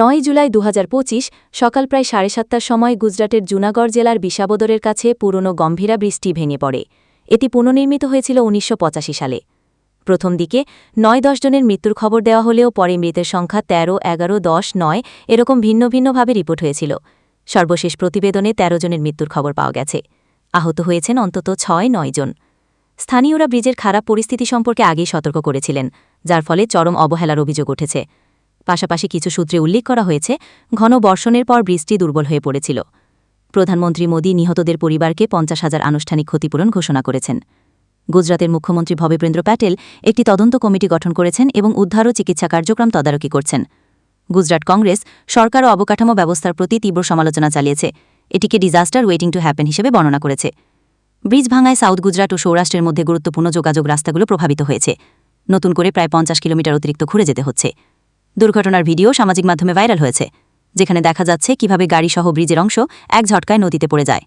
নয় জুলাই দু হাজার পঁচিশ, সকাল প্রায় সাড়ে সাতটার সময় গুজরাটের জুনাগড় জেলার বিশাবদরের কাছে পুরনো গম্ভীরা বৃষ্টি ভেঙে পড়ে। এটি পুনর্নির্মিত হয়েছিল উনিশশো পঁচাশি সালে। প্রথম দিকে নয় দশ জনের মৃত্যুর খবর দেওয়া হলেও পরে মৃতের সংখ্যা তেরো, এগারো, দশ, নয় এরকম ভিন্ন ভিন্নভাবে রিপোর্ট হয়েছিল। সর্বশেষ প্রতিবেদনে ১৩ জনের মৃত্যুর খবর পাওয়া গেছে। আহত হয়েছেন অন্তত ছয়, নয় জন। স্থানীয়রা ব্রিজের খারাপ পরিস্থিতি সম্পর্কে আগেই সতর্ক করেছিলেন, যার ফলে চরম অবহেলার অভিযোগ উঠেছে। পাশাপাশি কিছু সূত্রে উল্লেখ করা হয়েছে, ঘন বর্ষণের পর বৃষ্টি দুর্বল হয়ে পড়েছিল। প্রধানমন্ত্রী মোদী নিহতদের পরিবারকে পঞ্চাশ হাজার আনুষ্ঠানিক ক্ষতিপূরণ ঘোষণা করেছেন। গুজরাতের মুখ্যমন্ত্রী ভবেন্দ্র প্যাটেল একটি তদন্ত কমিটি গঠন করেছেন এবং উদ্ধার ও চিকিৎসা কার্যক্রম তদারকি করছেন। গুজরাট কংগ্রেস সরকার ও অবকাঠামো ব্যবস্থার প্রতি তীব্র সমালোচনা চালিয়েছে। এটিকে ডিজাস্টার ওয়েটিং টু হ্যাপেন হিসেবে বর্ণনা করেছে। ব্রিজ ভাঙায় সাউথ গুজরাট ও সৌরাষ্ট্রের মধ্যে গুরুত্বপূর্ণ যোগাযোগ রাস্তাগুলো প্রভাবিত হয়েছে। নতুন করে প্রায় পঞ্চাশ কিলোমিটার অতিরিক্ত ঘুরে যেতে হচ্ছে। দুর্ঘটনার ভিডিও সামাজিক মাধ্যমে ভাইরাল হয়েছে, যেখানে দেখা যাচ্ছে কীভাবে গাড়িসহ ব্রিজের অংশ এক ঝটকায় নদীতে পড়ে যায়।